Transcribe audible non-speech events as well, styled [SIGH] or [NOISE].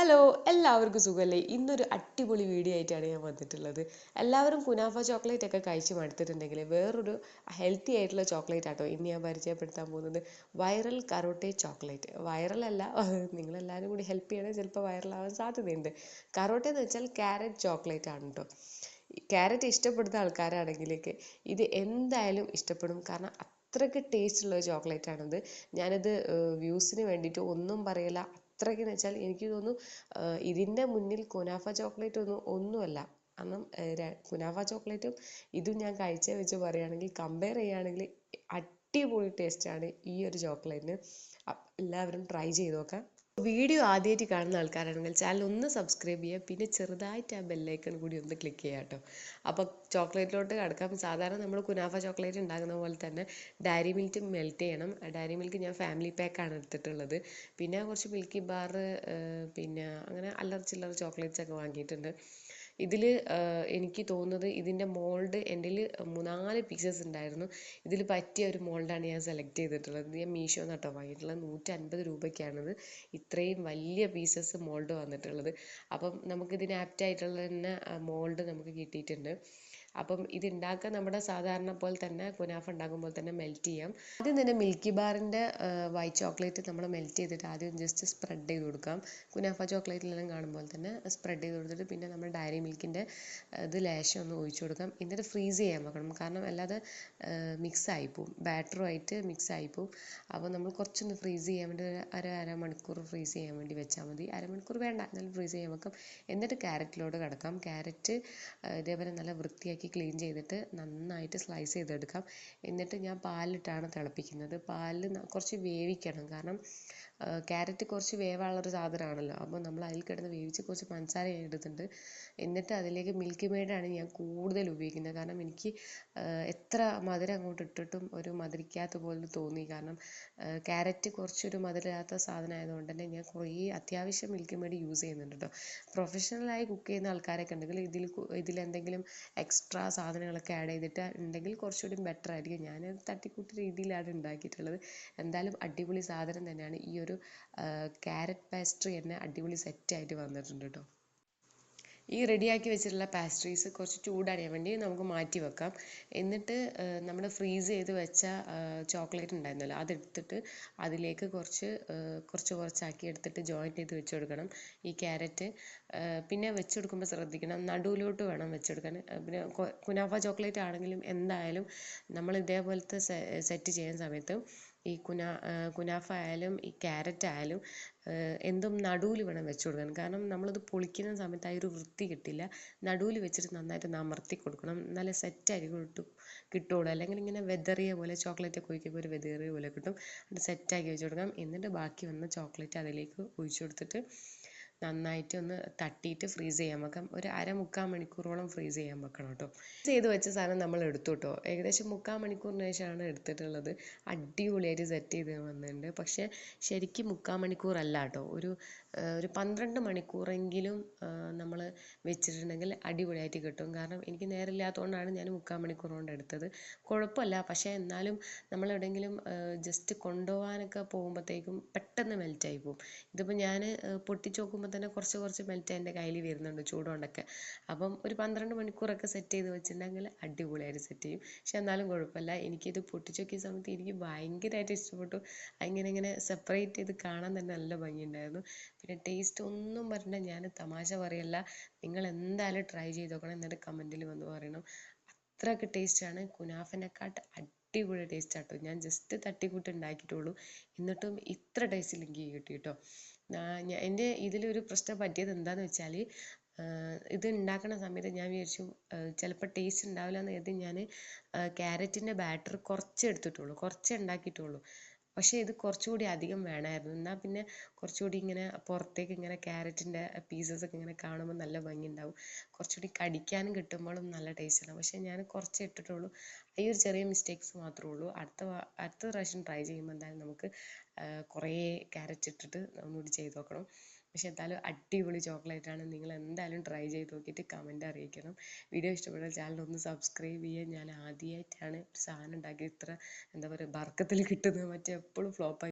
Hello എല്ലാവർക്കും സുഖമല്ലേ ഇന്നൊരു അടിപൊളി വീഡിയോ ആയിട്ടാണ് ഞാൻ വന്നിട്ടുള്ളത്. എല്ലാവരും കുനാഫ ചോക്ലേറ്റ് ഒക്കെ കഴിച്ച് മടുത്തിട്ടുണ്ടെങ്കിൽ വേറൊരു ഹെൽത്തി ആയിട്ടുള്ള ചോക്ലേറ്റ് ആട്ടോ ഇന്ന് ഞാൻ പരിചയപ്പെടുത്താൻ പോകുന്നത്. വൈറൽ കറോട്ടെ ചോക്ലേറ്റ് വൈറൽ അല്ല [LAUGHS] നിങ്ങളെല്ലാവരും കൂടി ഹെൽപ്പ് ചെയ്യണേ ചിലപ്പോൾ വൈറലാവാൻ സാധ്യതയുണ്ട്. കറോട്ടെ എന്ന് വെച്ചാൽ ക്യാരറ്റ് ചോക്ലേറ്റ് ആണ് കേട്ടോ ക്യാരറ്റ് ഇഷ്ടപ്പെടുന്ന ആൾക്കാരാണെങ്കിലേക്ക് ഇത് എന്തായാലും ഇഷ്ടപ്പെടും. കാരണം അത്രയ്ക്ക് ടേസ്റ്റ് ഉള്ള ഒരു ചോക്ലേറ്റ് ആണിത്. ഞാനിത് വ്യൂസിന് വേണ്ടിയിട്ട് ഒന്നും പറയില്ല അത്രയ്ക്കെന്ന് വെച്ചാൽ എനിക്ക് തോന്നുന്നു ഇതിന്റെ മുന്നിൽ കുനാഫ ചോക്ലേറ്റ് ഒന്നും ഒന്നുമല്ല. കാരണം കുനാഫ ചോക്ലേറ്റും ഇതും ഞാൻ കഴിച്ച വെച്ച് പറയുകയാണെങ്കിൽ കമ്പയർ ചെയ്യുകയാണെങ്കിൽ അടിപൊളി ടേസ്റ്റാണ് ഈ ഒരു ചോക്ലേറ്റിന്. എല്ലാവരും ട്രൈ ചെയ്ത് നോക്കാം. വീഡിയോ ആദ്യമായിട്ട് കാണുന്ന ആൾക്കാരാണെങ്കിൽ ചാനൽ ഒന്ന് സബ്സ്ക്രൈബ് ചെയ്യുക. പിന്നെ ചെറുതായിട്ട് ആ ബെല്ലൈക്കൺ കൂടി ഒന്ന് ക്ലിക്ക് ചെയ്യുക കേട്ടോ. അപ്പോൾ ചോക്ലേറ്റിലോട്ട് കിടക്കാം. സാധാരണ നമ്മൾ കുനാഫ ചോക്ലേറ്റ് ഉണ്ടാക്കുന്ന പോലെ തന്നെ ഡയറി മിൽക്ക് മെൽറ്റ് ചെയ്യണം. ഡയറി മിൽക്ക് ഞാൻ ഫാമിലി പാക്കാണ് എടുത്തിട്ടുള്ളത്. പിന്നെ കുറച്ച് മിൽക്കി ബാർ പിന്നെ അങ്ങനെ അല്ലറ ചില്ലറ ചോക്ലേറ്റ്സ് ഒക്കെ വാങ്ങിയിട്ടുണ്ട്. ഇതിൽ എനിക്ക് തോന്നുന്നത് ഇതിന്റെ മോൾഡ് എന്റെ മൂന്നാൽ പീസസ് ഉണ്ടായിരുന്നു ഇതിൽ പറ്റിയ ഒരു മോൾഡാണ് ഞാൻ സെലക്ട് ചെയ്തിട്ടുള്ളത്. ഞാൻ മീഷോ കേട്ടോ വാങ്ങിയിട്ടുള്ളത്. നൂറ്റൻപത് രൂപയ്ക്കാണിത്. ഇത്രയും വലിയ പീസസ് മോൾഡ് വന്നിട്ടുള്ളത്. അപ്പം നമുക്കിതിന് ആപ്റ്റായിട്ടുള്ള തന്നെ മോൾഡ് നമുക്ക് കിട്ടിയിട്ടുണ്ട്. അപ്പം ഇത് ഉണ്ടാക്കാൻ നമ്മുടെ സാധാരണ പോലെ തന്നെ കുനാഫ ഉണ്ടാക്കുമ്പോൾ തന്നെ മെൽറ്റ് ചെയ്യാം. ആദ്യം തന്നെ മിൽക്കി ബാറിന്റെ വൈറ്റ് ചോക്ലേറ്റ് നമ്മൾ മെൽറ്റ് ചെയ്തിട്ട് ആദ്യം ജസ്റ്റ് സ്പ്രെഡ് ചെയ്ത് കൊടുക്കാം. കുനാഫ ചോക്ലേറ്റിലെല്ലാം കാണുമ്പോൾ തന്നെ സ്പ്രെഡ് ചെയ്ത് കൊടുത്തിട്ട് പിന്നെ നമ്മൾ ഡയറി മിൽക്കിന്റെ ഇത് ലേശം ഒന്ന് ഒഴിച്ചു കൊടുക്കാം. എന്നിട്ട് ഫ്രീസ് ചെയ്യാൻ വെക്കണം. കാരണം അല്ലാതെ മിക്സ് ആയിപ്പോവും. ബാറ്ററുമായിട്ട് മിക്സ് ആയിപ്പോവും. അപ്പോൾ നമ്മൾ കുറച്ചൊന്ന് ഫ്രീസ് ചെയ്യാൻ വേണ്ടി അര അരമണിക്കൂർ ഫ്രീസ് ചെയ്യാൻ വേണ്ടി വെച്ചാൽ മതി. അരമണിക്കൂർ വേണ്ട. എന്നാലും ഫ്രീസ് ചെയ്യാൻ വെക്കാം. എന്നിട്ട് ക്യാരറ്റിലോട്ട് കിടക്കാം. ക്യാരറ്റ് ഇതേപോലെ നല്ല വൃത്തിയാക്കി വൃത്തിയാക്കി ക്ലീൻ ചെയ്തിട്ട് നന്നായിട്ട് സ്ലൈസ് ചെയ്തെടുക്കാം. എന്നിട്ട് ഞാൻ പാലിട്ടാണ് തിളപ്പിക്കുന്നത്. പാലിൽ കുറച്ച് വേവിക്കണം. കാരണം ക്യാരറ്റ് കുറച്ച് വേവാനുള്ളൊരു സാധനമാണല്ലോ. അപ്പോൾ നമ്മൾ അതിൽ കിടന്ന് വേവിച്ച് കുറച്ച് പഞ്ചസാര ഞാൻ ഇടുന്നുണ്ട് എന്നിട്ട് അതിലേക്ക് മിൽക്കി മെയ്ഡാണ് ഞാൻ കൂടുതൽ ഉപയോഗിക്കുന്നത്. കാരണം എനിക്ക് എത്ര മധുരം അങ്ങോട്ട് ഇട്ടിട്ടും ഒരു മധുരിക്കാത്ത പോലെ തോന്നി. കാരണം ക്യാരറ്റ് കുറച്ചൊരു മധുരമില്ലാത്ത സാധനം ആയതുകൊണ്ട് തന്നെ ഞാൻ കുറേ അത്യാവശ്യം മിൽക്കി മെയ്ഡ് യൂസ് ചെയ്യുന്നുണ്ട് കേട്ടോ പ്രൊഫഷണലായി കുക്ക് ചെയ്യുന്ന ആൾക്കാരൊക്കെ ഉണ്ടെങ്കിൽ ഇതിൽ ഇതിലെന്തെങ്കിലും എക്സ്ട്രാ സാധനങ്ങളൊക്കെ ആഡ് ചെയ്തിട്ട് ഉണ്ടെങ്കിൽ കുറച്ചുകൂടി ബെറ്റർ ആയിരിക്കും. ഞാൻ തട്ടിക്കൂട്ട് രീതിയിലാണ് ഉണ്ടാക്കിയിട്ടുള്ളത്. എന്തായാലും അടിപൊളി സാധനം തന്നെയാണ്. ഈ ഒരു ക്യാരറ്റ് പാസ്ട്രി തന്നെ അടിപൊളി സെറ്റായിട്ട് വന്നിട്ടുണ്ട് കേട്ടോ ഈ റെഡിയാക്കി വെച്ചിട്ടുള്ള പാസ്ട്രീസ് കുറച്ച് ചൂടറിയാൻ വേണ്ടി നമുക്ക് മാറ്റി വെക്കാം. എന്നിട്ട് നമ്മൾ ഫ്രീസ് ചെയ്ത് വെച്ച ചോക്ലേറ്റ് ഉണ്ടായിരുന്നല്ലോ അതെടുത്തിട്ട് അതിലേക്ക് കുറച്ച് കുറച്ച് കുറച്ചാക്കി എടുത്തിട്ട് ജോയിന്റ് ചെയ്ത് വെച്ച് കൊടുക്കണം ഈ ക്യാരറ്റ് പിന്നെ വെച്ച് കൊടുക്കുമ്പോൾ ശ്രദ്ധിക്കണം നടുവിലോട്ട് വേണം വെച്ച് കൊടുക്കാൻ. പിന്നെ കുനാഫ ചോക്ലേറ്റ് ആണെങ്കിലും എന്തായാലും നമ്മൾ ഇതേപോലത്തെ സെറ്റ് ചെയ്യുന്ന സമയത്ത് ഈ കുനാ കുനാഫ ആയാലും ഈ ക്യാരറ്റ് ആയാലും എന്തും നടുവിൽ വേണം വെച്ച് കൊടുക്കാൻ. കാരണം നമ്മളത് പൊളിക്കുന്ന സമയത്ത് ആ ഒരു വൃത്തി കിട്ടില്ല. നടുവിൽ വെച്ചിട്ട് നന്നായിട്ട് അമർത്തി കൊടുക്കണം. നല്ല ആയി കിട്ടും കിട്ടുള്ളൂ. അല്ലെങ്കിൽ ഇങ്ങനെ വെതറിയ പോലെ ചോക്ലേറ്റ് ഒക്കെ ഒഴിക്കുമ്പോൾ ഒരു വെതറിയ പോലെ കിട്ടും. അത് സെറ്റാക്കി വെച്ച് കൊടുക്കാം എന്നിട്ട് ബാക്കി വന്ന ചോക്ലേറ്റ് അതിലേക്ക് ഒഴിച്ചു കൊടുത്തിട്ട് നന്നായിട്ട് ഒന്ന് തട്ടിയിട്ട് ഫ്രീസ് ചെയ്യാൻ വെക്കാം. ഒരു അര മുക്കാൽ മണിക്കൂറോളം ഫ്രീസ് ചെയ്യാൻ വെക്കണം കേട്ടോ. ചെയ്ത് വെച്ച സാധനം നമ്മൾ എടുത്തു കേട്ടോ. ഏകദേശം മുക്കാൽ മണിക്കൂറിന് ശേഷമാണ് എടുത്തിട്ടുള്ളത്. അടിപൊളിയായിട്ട് സെറ്റ് ചെയ്ത് വന്നിട്ടുണ്ട് പക്ഷേ ശരിക്കും മുക്കാൽ മണിക്കൂറല്ല കേട്ടോ. ഒരു ഒരു പന്ത്രണ്ട് മണിക്കൂറെങ്കിലും നമ്മൾ വെച്ചിട്ടുണ്ടെങ്കിൽ അടിപൊളിയായിട്ട് കിട്ടും. കാരണം എനിക്ക് നേരമില്ലാത്തതുകൊണ്ടാണ് ഞാൻ മുക്കാൽ മണിക്കൂർ കൊണ്ട് എടുത്തത്. കുഴപ്പമില്ല. പക്ഷേ എന്നാലും നമ്മൾ എവിടെയെങ്കിലും ജസ്റ്റ് കൊണ്ടുപോകാനൊക്കെ പോകുമ്പോഴത്തേക്കും പെട്ടെന്ന് മെൽറ്റായി പോകും. ഇതിപ്പോൾ ഞാൻ പൊട്ടിച്ച് നോക്കുമ്പോൾ തന്നെ കുറച്ച് കുറച്ച് മെൽറ്റ് എന്റെ കയ്യിൽ വരുന്നുണ്ട് ചൂടുകൊണ്ടൊക്കെ. അപ്പം ഒരു പന്ത്രണ്ട് മണിക്കൂറൊക്കെ സെറ്റ് ചെയ്ത് വെച്ചിട്ടുണ്ടെങ്കിൽ അടിപൊളിയായിട്ട് സെറ്റ് ചെയ്യും. പക്ഷെ എന്നാലും കുഴപ്പമില്ല. എനിക്കിത് പൊട്ടിച്ച് നോക്കിയ സമയത്ത് എനിക്ക് ഭയങ്കരമായിട്ട് ഇഷ്ടപ്പെട്ടു. അങ്ങനെ ഇങ്ങനെ സെപ്പറേറ്റ് ചെയ്ത് കാണാൻ തന്നെ നല്ല ഭംഗിയുണ്ടായിരുന്നു. പിന്നെ ടേസ്റ്റ് ഒന്നും പറഞ്ഞ ഞാൻ തമാശ പറയല്ല. നിങ്ങൾ എന്തായാലും ട്രൈ ചെയ്ത് നോക്കണം എന്നിട്ട് കമന്റിൽ വന്ന് പറയണം. അത്രയ്ക്ക് ടേസ്റ്റാണ് കുനാഫിനെക്കാട്ട് അടിപൊളി ടേസ്റ്റ് ആട്ടോ. ഞാൻ ജസ്റ്റ് തട്ടിക്കൂട്ട് ഉണ്ടാക്കിയിട്ടുള്ളൂ എന്നിട്ടും ഇത്ര ടേസ്റ്റിൽ എനിക്ക് കിട്ടി കേട്ടോ എന്റെ ഇതിലൊരു പ്രശ്നം പറ്റിയത് എന്താണെന്ന് വെച്ചാൽ ഇത് ഉണ്ടാക്കുന്ന സമയത്ത് ഞാൻ വിചാരിച്ചു ചിലപ്പോൾ ടേസ്റ്റ് ഉണ്ടാവില്ല എന്ന് കരുതി ഞാൻ ക്യാരറ്റിന്റെ ബാറ്റർ കുറച്ച് എടുത്തിട്ടുള്ളൂ കുറച്ചേ ഉണ്ടാക്കിയിട്ടുള്ളൂ പക്ഷേ ഇത് കുറച്ചുകൂടി അധികം വേണമായിരുന്നു. എന്നാൽ പിന്നെ കുറച്ചുകൂടി ഇങ്ങനെ പുറത്തേക്ക് ഇങ്ങനെ ക്യാരറ്റിന്റെ പീസസ് ഒക്കെ ഇങ്ങനെ കാണുമ്പോൾ നല്ല ഭംഗി ഉണ്ടാവും കുറച്ചുകൂടി കടിക്കാനും കിട്ടുമ്പോഴും നല്ല ടേസ്റ്റ് ഉണ്ടാവും പക്ഷേ ഞാൻ കുറച്ചേ ഇട്ടിട്ടുള്ളൂ. ഈ ഒരു ചെറിയ മിസ്റ്റേക്സ് മാത്രമേ ഉള്ളൂ. അടുത്ത അടുത്ത പ്രാവശ്യം ട്രൈ ചെയ്യുമ്പോൾ എന്തായാലും നമുക്ക് കുറേ ക്യാരറ്റ് ഇട്ടിട്ട് ഒന്നുകൂടി ചെയ്ത് നോക്കണം. പക്ഷെ എന്തായാലും അടിപൊളി ചോക്ലേറ്റ് ആണ്. നിങ്ങൾ എന്തായാലും ട്രൈ ചെയ്ത് നോക്കിയിട്ട് കമന്റ് അറിയിക്കണം. വീഡിയോ ഇഷ്ടപ്പെട്ടാൽ ചാനൽ ഒന്ന് സബ്സ്ക്രൈബ് ചെയ്യുക. ഞാൻ ആദ്യമായിട്ടാണ് സാധനം ഉണ്ടാക്കി ഇത്ര എന്താ പറയുക ബർക്കത്തിൽ കിട്ടുന്നത്. മറ്റേ എപ്പോഴും ഫ്ലോപ്പ്